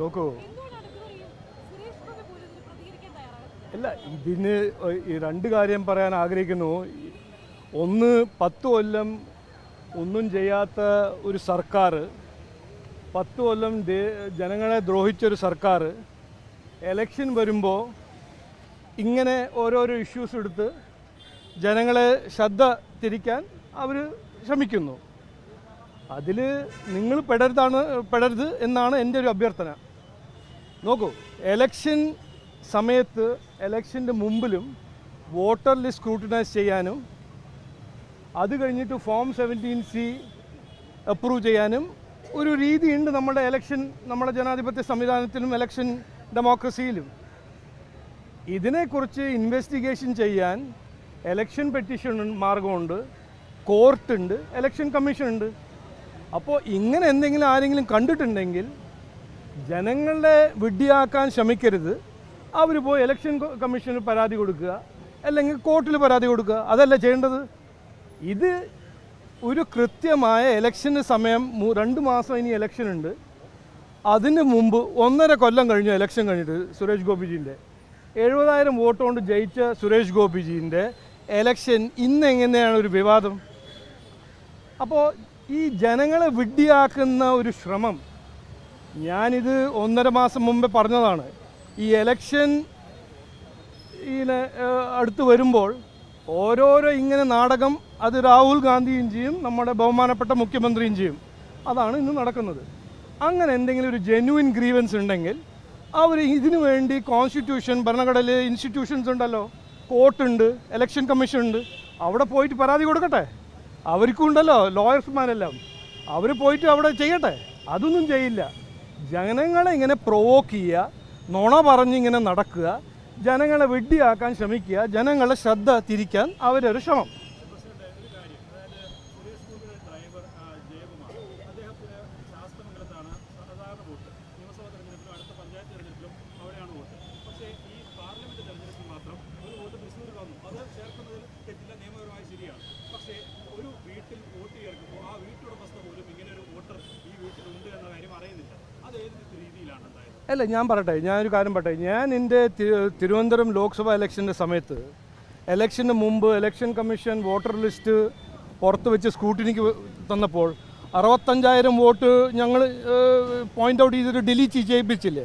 നോക്കൂ. അല്ല ഇതിന് ഈ രണ്ട് കാര്യം പറയാൻ ആഗ്രഹിക്കുന്നു. ഒന്ന് പത്ത് കൊല്ലം ഒന്നും ചെയ്യാത്ത ഒരു സർക്കാർ പത്ത് കൊല്ലം ജനങ്ങളെ ദ്രോഹിച്ചൊരു സർക്കാർ എലക്ഷൻ വരുമ്പോൾ ഇങ്ങനെ ഓരോരോ ഇഷ്യൂസ് എടുത്ത് ജനങ്ങളെ ശ്രദ്ധ തിരിക്കാൻ അവർ ശ്രമിക്കുന്നു. അതിൽ നിങ്ങൾ പെടരുതാണ് പെടരുത് എന്നാണ് എന്റെ ഒരു അഭ്യർത്ഥന. നോക്കൂ എലക്ഷൻ സമയത്ത് എലക്ഷന്റെ മുമ്പിലും വോട്ടർ ലിസ്റ്റ് സ്ക്രൂട്ടിനൈസ് ചെയ്യാനും അത് കഴിഞ്ഞിട്ട് ഫോം സെവന്റീൻ സി അപ്രൂവ് ചെയ്യാനും ഒരു രീതിയുണ്ട് നമ്മുടെ എലക്ഷൻ നമ്മുടെ ജനാധിപത്യ സംവിധാനത്തിലും എലക്ഷൻ ഡെമോക്രസിയിലും ഇതിനെക്കുറിച്ച് ഇൻവെസ്റ്റിഗേഷൻ ചെയ്യാൻ എലക്ഷൻ പെറ്റീഷൻ മാർഗമുണ്ട് കോർട്ടുണ്ട് എലക്ഷൻ കമ്മീഷൻ ഉണ്ട്. അപ്പോൾ ഇങ്ങനെ എന്തെങ്കിലും ആരെങ്കിലും കണ്ടിട്ടുണ്ടെങ്കിൽ ജനങ്ങളെ വിഡ്ഢിയാക്കാൻ ശ്രമിക്കരുത്. അവർ പോയി ഇലക്ഷൻ കമ്മീഷന് പരാതി കൊടുക്കുക. അല്ലെങ്കിൽ കോർട്ടിൽ പരാതി കൊടുക്കുക. അതല്ല ചെയ്യേണ്ടത്. ഇത് ഒരു കൃത്യമായ ഇലക്ഷന് സമയം രണ്ട് മാസം ഇനി ഇലക്ഷൻ ഉണ്ട്. അതിന് മുമ്പ് ഒന്നര കൊല്ലം കഴിഞ്ഞു ഇലക്ഷൻ കഴിഞ്ഞിട്ട് സുരേഷ് ഗോപിജീന്റെ. എഴുപതായിരം വോട്ട് കൊണ്ട് ജയിച്ച സുരേഷ് ഗോപിജീന്റെ എലക്ഷൻ ഇന്ന് എങ്ങനെയാണ് ഒരു വിവാദം? അപ്പോൾ ഈ ജനങ്ങളെ വിഡ്ഢിയാക്കുന്ന ഒരു ശ്രമം ഞാനിത് ഒന്നര മാസം മുമ്പേ പറഞ്ഞതാണ്. ഈ എലക്ഷൻ ഇതിനെ അടുത്ത് വരുമ്പോൾ ഓരോരോ ഇങ്ങനെ നാടകം അത് രാഹുൽ ഗാന്ധിയും ചെയ്യും നമ്മുടെ ബഹുമാനപ്പെട്ട മുഖ്യമന്ത്രിയും ചെയ്യും. അതാണ് ഇന്ന് നടക്കുന്നത്. അങ്ങനെ എന്തെങ്കിലും ഒരു ജെന്യുവിൻ ഗ്രീവൻസ് ഉണ്ടെങ്കിൽ അവർ ഇതിനു വേണ്ടി കോൺസ്റ്റിറ്റ്യൂഷൻ ഭരണഘടനയിൽ ഇൻസ്റ്റിറ്റ്യൂഷൻസ് ഉണ്ടല്ലോ. കോർട്ടുണ്ട് ഇലക്ഷൻ കമ്മീഷൻ ഉണ്ട്. അവിടെ പോയിട്ട് പരാതി കൊടുക്കട്ടെ. അവർക്കും ഉണ്ടല്ലോ ലോയേഴ്സ്മാരെല്ലാം അവർ പോയിട്ട് അവിടെ ചെയ്യട്ടെ. അതൊന്നും ചെയ്യില്ല. ജനങ്ങളെ ഇങ്ങനെ പ്രൊവോക്ക് ചെയ്യുക നുണ പറഞ്ഞിങ്ങനെ നടക്കുക ജനങ്ങളെ വെഡ്ഡിയാക്കാൻ ശ്രമിക്കുക ജനങ്ങളെ ശ്രദ്ധ തിരിക്കാൻ അവരൊരു ശ്രമം ഡ്രൈവർ ജയകുമാർ അദ്ദേഹത്തിന് ശാസ്ത്രമംഗലത്താണ് സാധാരണ വോട്ട് നിയമസഭാ തെരഞ്ഞെടുപ്പിലും അടുത്ത പഞ്ചായത്ത് തെരഞ്ഞെടുപ്പിലും അവിടെയാണ് വോട്ട് പക്ഷേ ഈ പാർലമെന്റ് തെരഞ്ഞെടുപ്പിൽ മാത്രം ഒരു വോട്ട് തൃശ്ശൂരിൽ വന്നു അത് ചേർക്കുന്നതിൽ തെറ്റില്ല നിയമപരമായി ശരിയാണ് പക്ഷേ ഒരു വീട്ടിൽ വോട്ട് ചേർക്കുമ്പോൾ ആ വീട്ടുടമസ്ഥ പോലും ഇങ്ങനെ ഒരു വോട്ടർ ഈ വീട്ടിലുണ്ട് എന്ന കാര്യം അറിയുന്നില്ല അത് ഏത് രീതിയിലാണ് ഉണ്ടായത് അല്ല ഞാൻ പറയട്ടെ ഞാനൊരു കാര്യം പറയട്ടെ. ഞാൻ എന്റെ തിരുവനന്തപുരം ലോക്സഭാ ഇലക്ഷന്റെ സമയത്ത് ഇലക്ഷന് മുമ്പ് ഇലക്ഷൻ കമ്മീഷൻ വോട്ടർ ലിസ്റ്റ് പുറത്ത് വെച്ച് സ്കൂട്ടിനിക്ക് തന്നപ്പോൾ അറുപത്തഞ്ചായിരം വോട്ട് ഞങ്ങൾ പോയിന്റ് ഔട്ട് ചെയ്തിട്ട് ഡിലീറ്റ് ചെയ്യിപ്പിച്ചില്ലേ?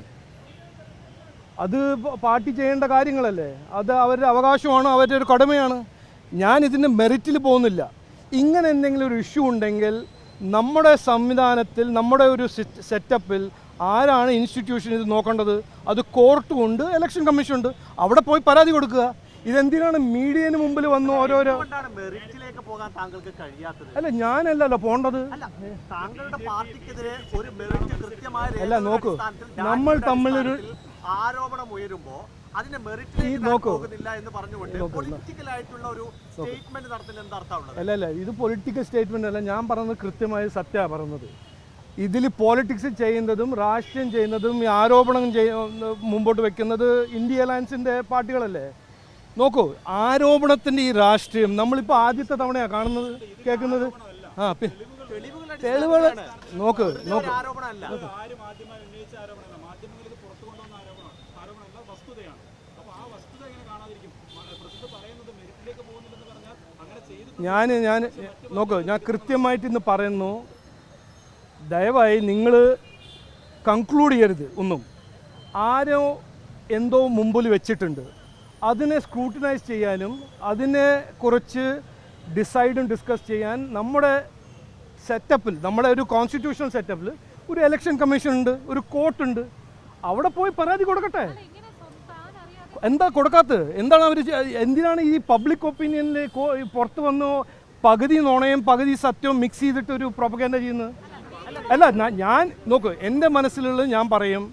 അത് പാർട്ടി ചെയ്യേണ്ട കാര്യങ്ങളല്ലേ? അത് അവരുടെ അവകാശമാണ് അവരുടെ ഒരു കടമയാണ്. ഞാൻ ഇതിന്റെ മെറിറ്റിൽ പോകുന്നില്ല. ഇങ്ങനെ എന്തെങ്കിലും ഒരു ഇഷ്യൂ ഉണ്ടെങ്കിൽ നമ്മുടെ സംവിധാനത്തിൽ നമ്മുടെ ഒരു സെറ്റപ്പിൽ ആരാണ് ഇൻസ്റ്റിറ്റ്യൂഷൻ ഇത് നോക്കേണ്ടത്? അത് കോർട്ടും ഉണ്ട് ഇലക്ഷൻ കമ്മീഷൻ ഉണ്ട്. അവിടെ പോയി പരാതി കൊടുക്കുക. ഇതെന്തിനാണ് മീഡിയന് മുമ്പിൽ വന്ന് ഓരോരോ അല്ല ഞാനല്ലല്ലോ പോണ്ടത് അല്ല നോക്കൂ. നമ്മൾ തമ്മിലൊരു- ആരോപണം ഉയരുമ്പോ അതിന്റെ മെറിറ്റിലേക്ക് അല്ല അല്ല ഇത് പൊളിറ്റിക്കൽ സ്റ്റേറ്റ്മെന്റ് അല്ല. ഞാൻ പറഞ്ഞത് കൃത്യമായി സത്യമാണ് പറയുന്നത് ഇതിൽ പോളിറ്റിക്സ് ചെയ്യുന്നതും രാഷ്ട്രീയം ചെയ്യുന്നതും ഈ ആരോപണം ചെയ്യ മുമ്പോട്ട് വെക്കുന്നത് ഇന്ത്യ അലയൻസിന്റെ പാർട്ടികളല്ലേ? നോക്കൂ ആരോപണത്തിന്റെ ഈ രാഷ്ട്രീയം നമ്മളിപ്പോൾ ആദ്യത്തെ തവണയാണ് കാണുന്നത് കേൾക്കുന്നത്? ആ തെളിവുകൾ നോക്ക് നോക്ക്. ഞാൻ ഞാൻ നോക്ക് ഞാൻ കൃത്യമായിട്ട് ഇന്ന് പറയുന്നു. ദയവായി നിങ്ങൾ കൺക്ലൂഡ് ചെയ്യരുത് ഒന്നും. ആരോ എന്തോ മുമ്പിൽ വെച്ചിട്ടുണ്ട്. അതിനെ സ്ക്രൂട്ടിനൈസ് ചെയ്യാനും അതിനെ കുറച്ച് ഡിസൈഡും ഡിസ്കസ് ചെയ്യാൻ നമ്മുടെ സെറ്റപ്പിൽ നമ്മുടെ ഒരു കോൺസ്റ്റിറ്റ്യൂഷണൽ സെറ്റപ്പിൽ ഒരു ഇലക്ഷൻ കമ്മീഷൻ ഉണ്ട് ഒരു കോർട്ടുണ്ട് അവിടെ പോയി പരാതി കൊടുക്കട്ടെ. എന്താ കൊടുക്കാത്തത്? എന്താണ് അവർ എന്തിനാണ് ഈ പബ്ലിക് ഒപ്പീനിയനിൽ പുറത്ത് വന്നോ പകുതി നുണയും പകുതി സത്യവും മിക്സ് ചെയ്തിട്ട് ഒരു പ്രൊപ്പഗൻഡ ചെയ്യുന്നത്? അല്ല ഞാൻ നോക്ക് എന്റെ മനസ്സിലുള്ളത് ഞാൻ പറയും.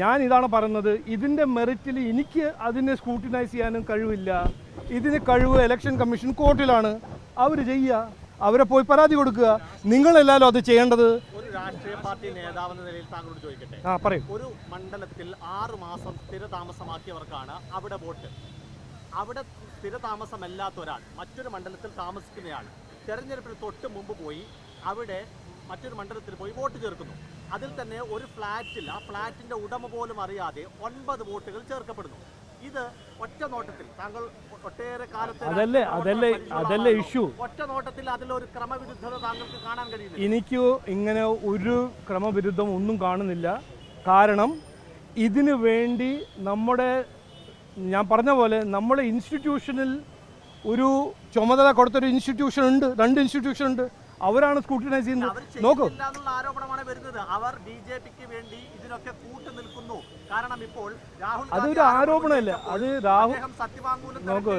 ഞാൻ ഇതാണ് പറയുന്നത്. ഇതിന്റെ മെറിറ്റിൽ എനിക്ക് അതിനെ സ്ക്രൂട്ടിനൈസ് ചെയ്യാനും കഴിവില്ല. ഇതിന് കഴിവ് ഇലക്ഷൻ കമ്മീഷൻ കോർട്ടിലാണ് അവർ ചെയ്യുക അവരെ പോയി പരാതി കൊടുക്കുക. നിങ്ങളെല്ലാവരും അത് ചെയ്യേണ്ടത് ഒരു രാഷ്ട്രീയ പാർട്ടി നേതാവെന്ന നിലയിൽ താങ്കളോട് ചോദിക്കട്ടെ? ആ പറയും. ഒരു മണ്ഡലത്തിൽ ആറ് മാസം സ്ഥിരതാമസമാക്കിയവർക്കാണ് അവിടെ വോട്ട്. അവിടെ സ്ഥിരതാമസമല്ലാത്ത ഒരാൾ മറ്റൊരു മണ്ഡലത്തിൽ താമസിക്കുന്നയാൾ തെരഞ്ഞെടുപ്പിന് തൊട്ട് മുമ്പ് പോയി അവിടെ മറ്റൊരു മണ്ഡലത്തിൽ പോയി വോട്ട് ചേർക്കുന്നു. അതിൽ തന്നെ ഒരു ഫ്ലാറ്റിൽ ആ ഫ്ലാറ്റിന്റെ ഉടമ പോലും അറിയാതെ ഒൻപത് വോട്ടുകൾ ചേർക്കപ്പെടുന്നു. ഇത് ഒറ്റ നോട്ടത്തിൽ താങ്കൾ ഒട്ടേറെ കാലത്തെ അതല്ലേ- അതല്ലേ- അതല്ലേ ഇഷ്യൂ. ഒറ്റ നോട്ടത്തിൽ അതിലൊരു ക്രമവിരുദ്ധത താങ്കൾക്ക് കാണാൻ കഴിയുന്നില്ല. എനിക്ക് ഇങ്ങനെ ഒരു ക്രമവിരുദ്ധം ഒന്നും കാണുന്നില്ല. കാരണം ഇതിനു വേണ്ടി നമ്മുടെ ഞാൻ പറഞ്ഞ പോലെ നമ്മുടെ ഇൻസ്റ്റിറ്റ്യൂഷനിൽ ഒരു ചുമതല കൊടുത്തൊരു ഇൻസ്റ്റിറ്റ്യൂഷൻ ഉണ്ട് രണ്ട് ഇൻസ്റ്റിറ്റ്യൂഷൻ ഉണ്ട്. അവരാണ് സ്കൂട്ടിനെ ചെയ്യുന്നത്. നോക്കൂ. ആരോപണമാണ് വരുന്നത്. അവർ ബി ജെ പിക്ക് വേണ്ടി ഇതിനൊക്കെ കൂട്ടു നിൽക്കുന്നു. കാരണം ഇപ്പോൾ രാഹുൽ അതൊരു ആരോപണമല്ല. അത് രാഹുൽ നോക്കൂ.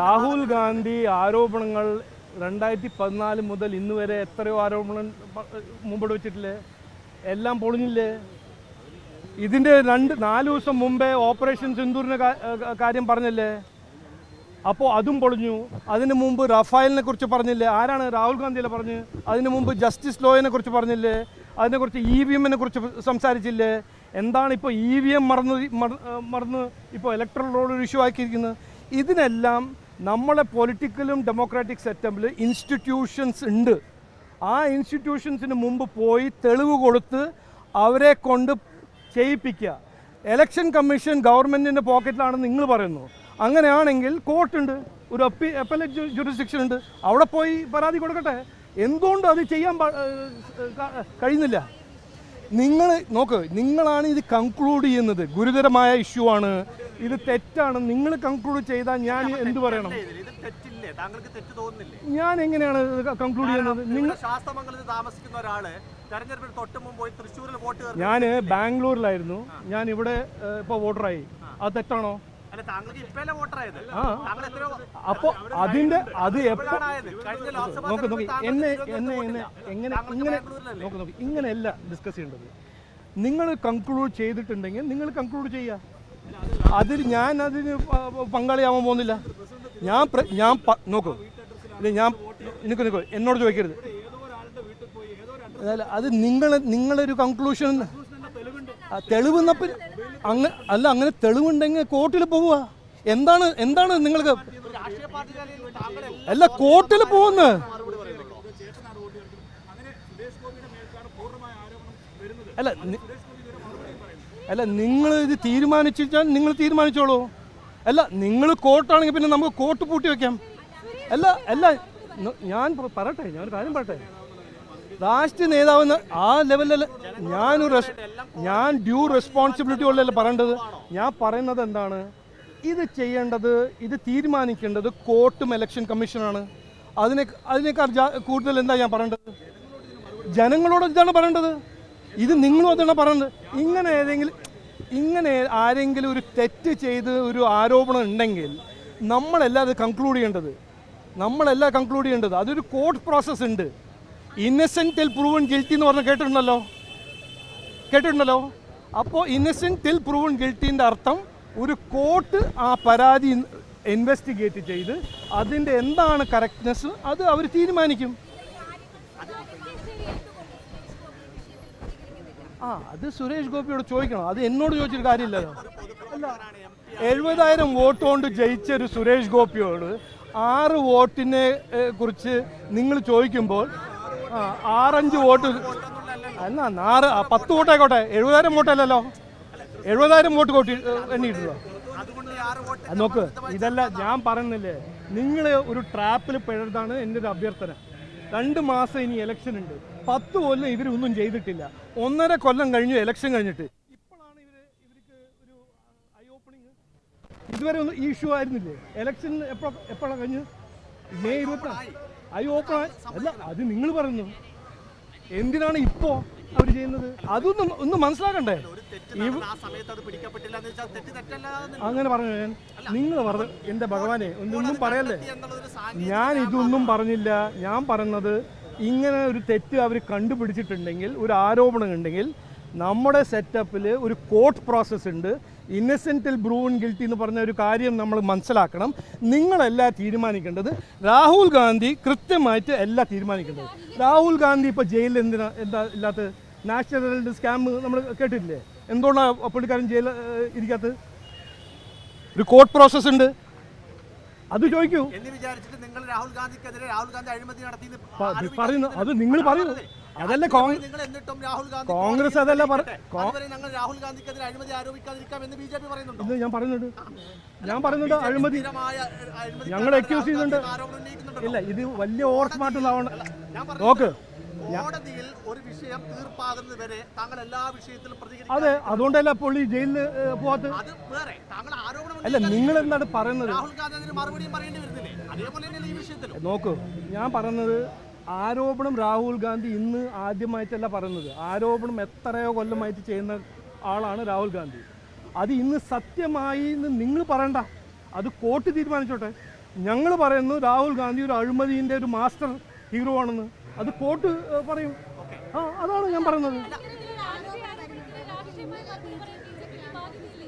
രാഹുൽ ഗാന്ധി ആരോപണങ്ങൾ രണ്ടായിരത്തി പതിനാല് മുതൽ ഇന്ന് വരെ എത്രയോ ആരോപണം മുമ്പോട്ട് വെച്ചിട്ടില്ലേ? എല്ലാം പൊളിഞ്ഞില്ലേ? ഇതിന്റെ രണ്ട് നാല് ദിവസം മുമ്പേ ഓപ്പറേഷൻ സിന്ദൂരിന്റെ കാര്യം പറഞ്ഞില്ലേ? അപ്പോൾ അതും പൊളിഞ്ഞു. അതിന് മുമ്പ് റഫായലിനെ കുറിച്ച് പറഞ്ഞില്ലേ? ആരാണ് രാഹുൽ ഗാന്ധിയിലെ പറഞ്ഞ്? അതിന് മുമ്പ് ജസ്റ്റിസ് ലോയിനെ കുറിച്ച് പറഞ്ഞില്ലേ? അതിനെക്കുറിച്ച് ഇ വി എമ്മിനെ കുറിച്ച് സംസാരിച്ചില്ലേ? എന്താണ് ഇപ്പോൾ ഇ വി എം മറന്ന് മറന്ന് ഇപ്പോൾ ഇലക്ട്രൽ റോഡ് ഇഷ്യൂ ആക്കിയിരിക്കുന്നത്? ഇതിനെല്ലാം നമ്മളെ പൊളിറ്റിക്കലും ഡെമോക്രാറ്റിക് സെറ്റപ്പിൽ ഇൻസ്റ്റിറ്റ്യൂഷൻസ് ഉണ്ട്. ആ ഇൻസ്റ്റിറ്റ്യൂഷൻസിന് മുമ്പ് പോയി തെളിവ് കൊടുത്ത് അവരെ കൊണ്ട് ചെയ്യിപ്പിക്കുക. എലക്ഷൻ കമ്മീഷൻ ഗവൺമെന്റിന്റെ പോക്കറ്റിലാണെന്ന് നിങ്ങൾ പറയുന്നു അങ്ങനെയാണെങ്കിൽ കോർട്ടുണ്ട് ഒരു അപ്പി അപ്പലറ്റ് ജുറിസ്ഡിക്ഷൻ ഉണ്ട്. അവിടെ പോയി പരാതി കൊടുക്കട്ടെ. എന്തുകൊണ്ട് അത് ചെയ്യാൻ കഴിയുന്നില്ല? നിങ്ങൾ നോക്ക് നിങ്ങളാണ് ഇത് കൺക്ലൂഡ് ചെയ്യുന്നത്. ഗുരുതരമായ ഇഷ്യൂ ആണ്. ഇത് തെറ്റാണ്. നിങ്ങൾ കൺക്ലൂഡ് ചെയ്താൽ ഞാൻ എന്ത് പറയണം? ഞാൻ എങ്ങനെയാണ് കൺക്ലൂഡ് ചെയ്യുന്നത്? നിങ്ങൾ താമസിക്കുന്ന ഒരാൾ തെരഞ്ഞെടുപ്പിന് തൊട്ട് മുമ്പ് പോയി തൃശ്ശൂരിൽ വോട്ട് ഞാൻ ബാംഗ്ലൂരിലായിരുന്നു. ഞാൻ ഇവിടെ ഇപ്പോൾ വോട്ടറായി. അത് തെറ്റാണോ? അതിന്റെ ആ. അപ്പോൾ അതിന്റെ അത് എപ്പോഴാണ് നോക്ക് നോക്കി എന്നെ എന്നെ എന്നെ എങ്ങനെ ഇങ്ങനെ അല്ല നോക്ക് നോക്ക്. ഇങ്ങനെയല്ല ഡിസ്കസ് ചെയ്യേണ്ടത്. നിങ്ങൾ കൺക്ലൂഡ് ചെയ്തിട്ടുണ്ടെങ്കിൽ നിങ്ങൾ കൺക്ലൂഡ് ചെയ്യുക അതിൽ ഞാൻ അതിന് പങ്കാളിയാവാൻ പോകുന്നില്ല. ഞാൻ ഞാൻ നോക്കൂ. ഞാൻ നിൽക്കൂ നിൽക്കൂ എന്നോട് ചോദിക്കരുത്. അല്ല അത് നിങ്ങൾ നിങ്ങളൊരു കൺക്ലൂഷൻ തെളിവെന്നപ്പോൾ അങ്ങ് അല്ല അങ്ങനെ തെളിവുണ്ടെങ്കിൽ കോർട്ടിൽ പോവുക. എന്താണ് എന്താണ് നിങ്ങൾക്ക്? അല്ല കോർട്ടിൽ വരുന്നത് അല്ല അല്ല നിങ്ങൾ ഇത് തീരുമാനിച്ചാൽ നിങ്ങൾ തീരുമാനിച്ചോളൂ. അല്ല നിങ്ങൾ കോർട്ടാണെങ്കിൽ പിന്നെ നമുക്ക് കോർട്ട് പൂട്ടി വെക്കാം. അല്ല അല്ല ഞാൻ പറയട്ടെ ഞാൻ കാര്യം പറയട്ടെ. രാഷ്ട്രീയ നേതാവെന്ന് ആ ലെവലിൽ ഞാനൊരു ഞാൻ ഡ്യൂ റെസ്പോൺസിബിലിറ്റി ഉള്ളതല്ല പറയേണ്ടത്? ഞാൻ പറയുന്നത് എന്താണ്? ഇത് ചെയ്യേണ്ടത് ഇത് തീരുമാനിക്കേണ്ടത് കോർട്ടും ഇലക്ഷൻ കമ്മീഷനാണ് അതിനെ അതിനേക്കാൾ കൂടുതൽ എന്താ ഞാൻ പറയേണ്ടത്? ജനങ്ങളോട് ഇതാണ് പറയേണ്ടത്. ഇത് നിങ്ങളും അതാണ് പറയേണ്ടത്. ഇങ്ങനെ ഏതെങ്കിലും ഇങ്ങനെ ആരെങ്കിലും ഒരു തെറ്റ് ചെയ്ത് ഒരു ആരോപണം ഉണ്ടെങ്കിൽ നമ്മളല്ല അത് കൺക്ലൂഡ് ചെയ്യേണ്ടത്. നമ്മളല്ല കൺക്ലൂഡ് ചെയ്യേണ്ടത്. അതൊരു കോർട്ട് പ്രോസസ്സ് ഉണ്ട്. ഇന്നസെന്റ് ടിൽ പ്രൂവൺ ഗിൽറ്റി എന്ന് പറഞ്ഞ് കേട്ടിട്ടുണ്ടല്ലോ? കേട്ടിട്ടുണ്ടല്ലോ? അപ്പോൾ ഇന്നസെന്റ് ടിൽ പ്രൂവൺ ഗിൽറ്റിന്റെ അർത്ഥം ഒരു കോർട്ട് ആ പരാതി ഇൻവെസ്റ്റിഗേറ്റ് ചെയ്ത് അതിന്റെ എന്താണ് കറക്റ്റ്നെസ് അത് അവർ തീരുമാനിക്കും. ആ അത് സുരേഷ് ഗോപിയോട് ചോദിക്കണം. അത് എന്നോട് ചോദിച്ചൊരു കാര്യമില്ലല്ലോ. അല്ല എഴുപതായിരം വോട്ട് കൊണ്ട് ജയിച്ച ഒരു സുരേഷ് ഗോപിയോട് ആറ് വോട്ടിനെ കുറിച്ച് നിങ്ങൾ ചോദിക്കുമ്പോൾ ആ ആറഞ്ച് വോട്ട്. എന്നാ നാറ് പത്ത് വോട്ടായിക്കോട്ടെ. എഴുപതായിരം വോട്ടല്ലല്ലോ. എഴുപതായിരം വോട്ട് കൂട്ടി എണ്ണിയിട്ടുള്ളൂ. നോക്ക് ഇതല്ല ഞാൻ പറയുന്നില്ലേ. നിങ്ങൾ ഒരു ട്രാപ്പിൽ പിഴതാണ് എന്റെ ഒരു അഭ്യർത്ഥന. രണ്ട് മാസം ഇനി ഇലക്ഷൻ ഉണ്ട്. പത്ത് കൊല്ലം ഇവരൊന്നും ചെയ്തിട്ടില്ല. ഒന്നര കൊല്ലം കഴിഞ്ഞു ഇലക്ഷൻ കഴിഞ്ഞിട്ട്. ഇപ്പോഴാണ് ഇവർ ഇവർക്ക് ഒരു ഐ ഓപ്പണിങ് ഇതുവരെ ഒന്നും ഈ ഇഷ്യൂ ആയിരുന്നില്ലേ? ഇലക്ഷൻ എപ്പോ എപ്പോഴാണ് കഴിഞ്ഞു? മെയ് ഇരുപത്തി ഓപ്പൺ അല്ല അത് നിങ്ങൾ പറയുന്നു. എന്തിനാണ് ഇപ്പോ അവർ ചെയ്യുന്നത്? അതൊന്നും ഒന്ന് മനസ്സിലാക്കണ്ടേ? അങ്ങനെ പറഞ്ഞു ഞാൻ? നിങ്ങൾ പറഞ്ഞു എന്റെ ഭഗവാനെ ഒന്നും പറയല്ലേ? ഞാൻ ഇതൊന്നും പറഞ്ഞില്ല. ഞാൻ പറയുന്നത് ഇങ്ങനെ ഒരു തെറ്റ് അവർ കണ്ടുപിടിച്ചിട്ടുണ്ടെങ്കിൽ ഒരു ആരോപണം ഉണ്ടെങ്കിൽ നമ്മുടെ സെറ്റപ്പിൽ ഒരു കോർട്ട് പ്രോസസ്സ് ഉണ്ട്. ഇന്നസെന്റിൽ ബ്രൂൺ ഗിൽറ്റി എന്ന് പറഞ്ഞ ഒരു കാര്യം നമ്മൾ മനസ്സിലാക്കണം. നിങ്ങളല്ല തീരുമാനിക്കേണ്ടത്. രാഹുൽ ഗാന്ധി കൃത്യമായിട്ട് എല്ലാ തീരുമാനിക്കേണ്ടത്. രാഹുൽ ഗാന്ധി ഇപ്പോൾ ജയിലിൽ എന്തിനാ എന്താ ഇല്ലാത്ത നാഷണൽ സ്കാം നമ്മൾ കേട്ടിട്ടില്ലേ? എന്തുകൊണ്ടാണ് പുള്ളിക്കാരൻ ജയിലിൽ ഇരിക്കാത്ത ഒരു കോർട്ട് പ്രോസസ് ഉണ്ട്. അത് ചോദിക്കൂ. എന്ന് വിചാരിച്ചിട്ട് നിങ്ങൾ രാഹുൽ ഗാന്ധിക്കെതിരെ രാഹുൽ ഗാന്ധി അഴിമതി നടത്തി പറയുന്നു അത് നിങ്ങൾ പറയൂ അതാണത്. അതല്ല കോൺഗ്രസ് നിങ്ങൾ എന്നിട്ടും രാഹുൽ ഗാന്ധി കോൺഗ്രസ് അതല്ല പറ-. കോ- അതുവരെ ഞങ്ങൾ രാഹുൽ ഗാന്ധിക്കെതിരെ അഴിമതി ആരോപിക്കാതിരിക്കാം എന്ന് ബി ജെ പി പറയുന്നുണ്ടോ? ഇത് ഞാൻ പറയുന്നുണ്ട്. ഞാൻ പറയുന്നുണ്ട് അഴിമതി സ്ഥിരമായ അഴിമതിക്കാരനാണ് ഞങ്ങൾ accuse രാഹുൽ ചെയ്യുന്നുണ്ട്. ഗാന്ധി ആരോപണം ഉന്നയിക്കുന്നുണ്ടല്ലോ. ഇല്ല ഇത് വലിയ ഓവർ സ്മാർട്ട് ഞാൻ ഞാൻ നോക്ക്. കോടതിയിൽ ഒരു വിഷയം തീർപ്പാകുന്നത് വരെ താങ്കൾ എല്ലാ വിഷയത്തിലും പ്രതികരിക്കും അതെ അതുകൊണ്ടല്ല പുള്ളി ജയിലിൽ പോവാത്ത അത് വേറെ താങ്കൾ ആരോപണം അല്ല നിങ്ങൾ എന്താണ് പറയുന്നത്? രാഹുൽ ഗാന്ധി അതിന് മറുപടിയും പറയേണ്ടി വരുന്നില്ലേ? അതേപോലെ തന്നെയല്ലേ ഈ വിഷയത്തിലും. നോക്കൂ ഞാൻ പറയുന്നത് ആരോപണം രാഹുൽ ഗാന്ധി ഇന്ന് ആദ്യമായിട്ടല്ല പറയുന്നത് ആരോപണം എത്രയോ കൊല്ലമായിട്ട് ചെയ്യുന്ന ആളാണ് രാഹുൽ ഗാന്ധി അത് ഇന്ന് സത്യമായി എന്ന് നിങ്ങൾ പറയണ്ട അത് കോർട്ട് തീരുമാനിച്ചോട്ടെ ഞങ്ങൾ പറയുന്നു രാഹുൽ ഗാന്ധി ഒരു അഴിമതിന്റെ ഒരു മാസ്റ്റർ ഹീറോ ആണെന്ന് അത് കോർട്ട് പറയും ആ അതാണ് ഞാൻ പറയുന്നത് ഇത്തരത്തിലുള്ള രാഷ്ട്രീയ ആരോപണത്തിന് രാഷ്ട്രീയമായി മറുപടി പറയാൻ ബിജെപിക്ക് ബാധ്യതയില്ലേ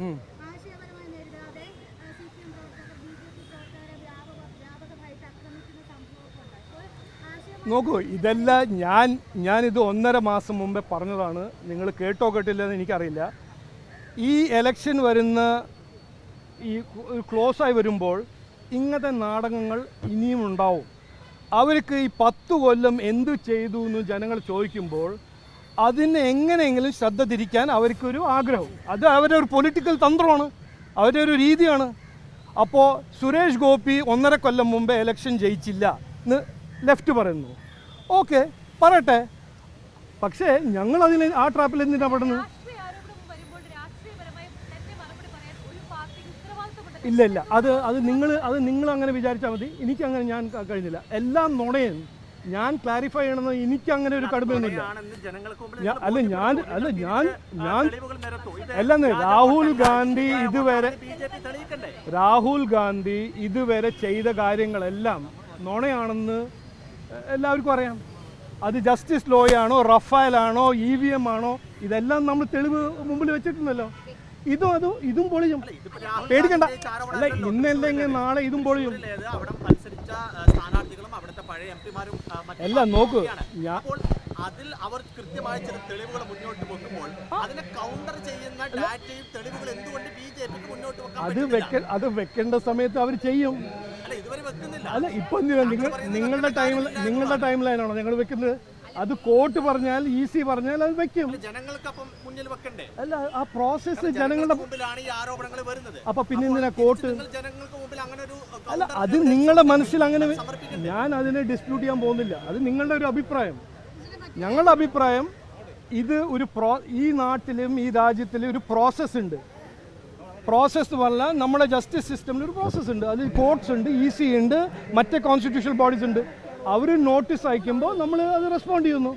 ഉം. ആശയപരമായി നേരിടാതെ സി പി എം പ്രവർത്തകർ ബി ജെ പി പ്രവർത്തകരെ വ്യാപക വ്യാപകമായിട്ട് ആക്രമിക്കുന്ന സംഭവമൊക്കെ ഉണ്ടായി അപ്പോൾ ആശയം നോക്കൂ ഇതെല്ലാം ഞാൻ ഞാനിത് ഒന്നര മാസം മുമ്പേ പറഞ്ഞതാണ്. നിങ്ങൾ കേട്ടോ കേട്ടില്ല എന്ന് എനിക്കറിയില്ല. ഈ എലക്ഷൻ വരുന്ന ഈ ക്ലോസ് ആയി വരുമ്പോൾ ഇങ്ങനത്തെ നാടകങ്ങൾ ഇനിയും ഉണ്ടാവും. അവർക്ക് ഈ പത്ത് കൊല്ലം എന്തു ചെയ്തു എന്ന് ജനങ്ങൾ ചോദിക്കുമ്പോൾ അതിന് എങ്ങനെയെങ്കിലും ശ്രദ്ധ തിരിക്കാൻ അവർക്കൊരു ആഗ്രഹം. അത് അവരുടെ ഒരു പൊളിറ്റിക്കൽ തന്ത്രമാണ്. അവരുടെ ഒരു രീതിയാണ്. അപ്പോൾ സുരേഷ് ഗോപി ഒന്നര കൊല്ലം മുമ്പേ എലക്ഷൻ ജയിച്ചില്ല എന്ന് ലെഫ്റ്റ് പറയുന്നു. ഓക്കെ പറയട്ടെ. പക്ഷേ ഞങ്ങൾ അതിൽ ആ ട്രാപ്പിൽ എന്തിനാണ് പെടുന്നത്? ഇല്ല ഇല്ല. അത് അത് നിങ്ങൾ അത് നിങ്ങൾ അങ്ങനെ വിചാരിച്ചാൽ മതി. എനിക്കങ്ങനെ ഞാൻ കഴിഞ്ഞില്ല. എല്ലാം നുണയും. ഞാൻ ക്ലാരിഫൈ ചെയ്യണമെന്ന് എനിക്ക് അങ്ങനെ ഒരു കടുമയൊന്നുമില്ല അല്ല ഞാൻ അല്ല ഞാൻ ഞാൻ അല്ല. അല്ലെന്ന് രാഹുൽ ഗാന്ധി ഇതുവരെ രാഹുൽ ഗാന്ധി ഇതുവരെ ചെയ്ത കാര്യങ്ങളെല്ലാം നുണയാണെന്ന് എല്ലാവർക്കും അറിയാം. അത് ജസ്റ്റിസ് ലോയാണോ റഫാലാണോ ഇ വി എം ആണോ ഇതെല്ലാം നമ്മൾ തെളിവ് മുമ്പിൽ വെച്ചിട്ടുണ്ടല്ലോ. ഇതും അതും ഇതും പൊളിയും. പേടിക്കണ്ട. അല്ല. ഇന്നല്ലെങ്കിൽ നാളെ ഇതും പൊളിയും. അല്ല, നോക്കൂ, ഞാൻ- അതിൽ അവർ കൃത്യമായ ചില തെളിവുകൾ മുന്നോട്ട് വെക്കുമ്പോൾ അതിനെ കൗണ്ടർ ചെയ്യുന്ന ഡാറ്റയും തെളിവുകൾ എന്തുകൊണ്ട് ബി ജെ പിക്ക് മുന്നോട്ട് വെക്കാൻ അത് വെക്ക അത് വെക്കേണ്ട സമയത്ത് അവർ ചെയ്യും. അല്ല ഇപ്പൊ എന്തിനാ നിങ്ങൾ നിങ്ങളുടെ ടൈമിൽ നിങ്ങളുടെ ടൈം ലൈനാണോ ഞങ്ങൾ വെക്കുന്നത്? അത് കോട്ട് പറഞ്ഞാൽ ഈസി പറഞ്ഞാൽ അത് വെക്കും. അല്ല, ആ പ്രോസസ് ജനങ്ങളുടെ അപ്പൊ പിന്നെ എന്തിനാ കോട്ട്? നിങ്ങൾ അല്ല അത് നിങ്ങളുടെ മനസ്സിൽ അങ്ങനെ ഞാൻ അതിനെ ഡിസ്പ്യൂട്ട് ചെയ്യാൻ പോകുന്നില്ല. അത് നിങ്ങളുടെ ഒരു അഭിപ്രായം. ഞങ്ങളുടെ അഭിപ്രായം ഇത് ഒരു പ്രോ ഈ നാട്ടിലും ഈ രാജ്യത്തിലും ഒരു പ്രോസസ്സ് ഉണ്ട്. പ്രോസസ്സ് പറഞ്ഞാൽ നമ്മുടെ ജസ്റ്റിസ് സിസ്റ്റമിൽ ഒരു പ്രോസസ്സ് ഉണ്ട്. അതിൽ കോർട്സ് ഉണ്ട് ഇ സി ഉണ്ട് മറ്റേ കോൺസ്റ്റിറ്റ്യൂഷണൽ ബോഡീസ് ഉണ്ട്. അവർ നോട്ടീസ് അയക്കുമ്പോൾ നമ്മൾ അത് റെസ്പോണ്ട് ചെയ്യുന്നു.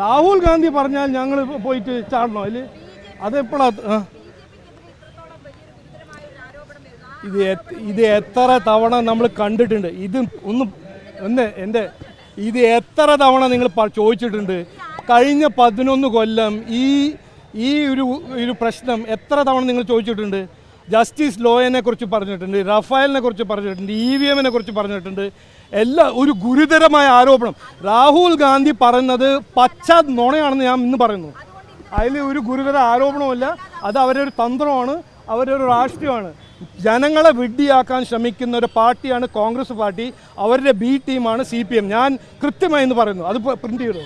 രാഹുൽ ഗാന്ധി പറഞ്ഞാൽ ഞങ്ങൾ പോയിട്ട് ചാടണോ? അതിൽ അതെപ്പോഴാണ് ഇത് ഇത് എത്ര തവണ നമ്മൾ കണ്ടിട്ടുണ്ട്? ഇത് ഒന്ന് ഒന്ന് എന്റെ ഇത് എത്ര തവണ നിങ്ങൾ ചോദിച്ചിട്ടുണ്ട്? കഴിഞ്ഞ പതിനൊന്ന് കൊല്ലം ഈ ഈ ഒരു ഒരു പ്രശ്നം എത്ര തവണ നിങ്ങൾ ചോദിച്ചിട്ടുണ്ട്? ജസ്റ്റിസ് ലോയനെ കുറിച്ച് പറഞ്ഞിട്ടുണ്ട് റഫാലിനെ കുറിച്ച് പറഞ്ഞിട്ടുണ്ട് ഇ വി എമ്മിനെ കുറിച്ച് പറഞ്ഞിട്ടുണ്ട്. എല്ലാ ഒരു ഗുരുതരമായ ആരോപണം. രാഹുൽ ഗാന്ധി പറയുന്നത് പച്ച നുണയാണെന്ന് ഞാൻ ഇന്ന് പറയുന്നു. അതിൽ ഒരു ഗുരുതര ആരോപണമല്ല അത് അവരുടെ ഒരു തന്ത്രമാണ് അവരുടെ ഒരു രാഷ്ട്രീയമാണ്. ജനങ്ങളെ വിഡ്ഢിയാക്കാൻ ശ്രമിക്കുന്ന ഒരു പാർട്ടിയാണ് കോൺഗ്രസ് പാർട്ടി. അവരുടെ ബി ടീമാണ് സി പി എം. ഞാൻ കൃത്യമായി എന്ന് പറയുന്നു. അത് പ്രിന്റ് ചെയ്തു?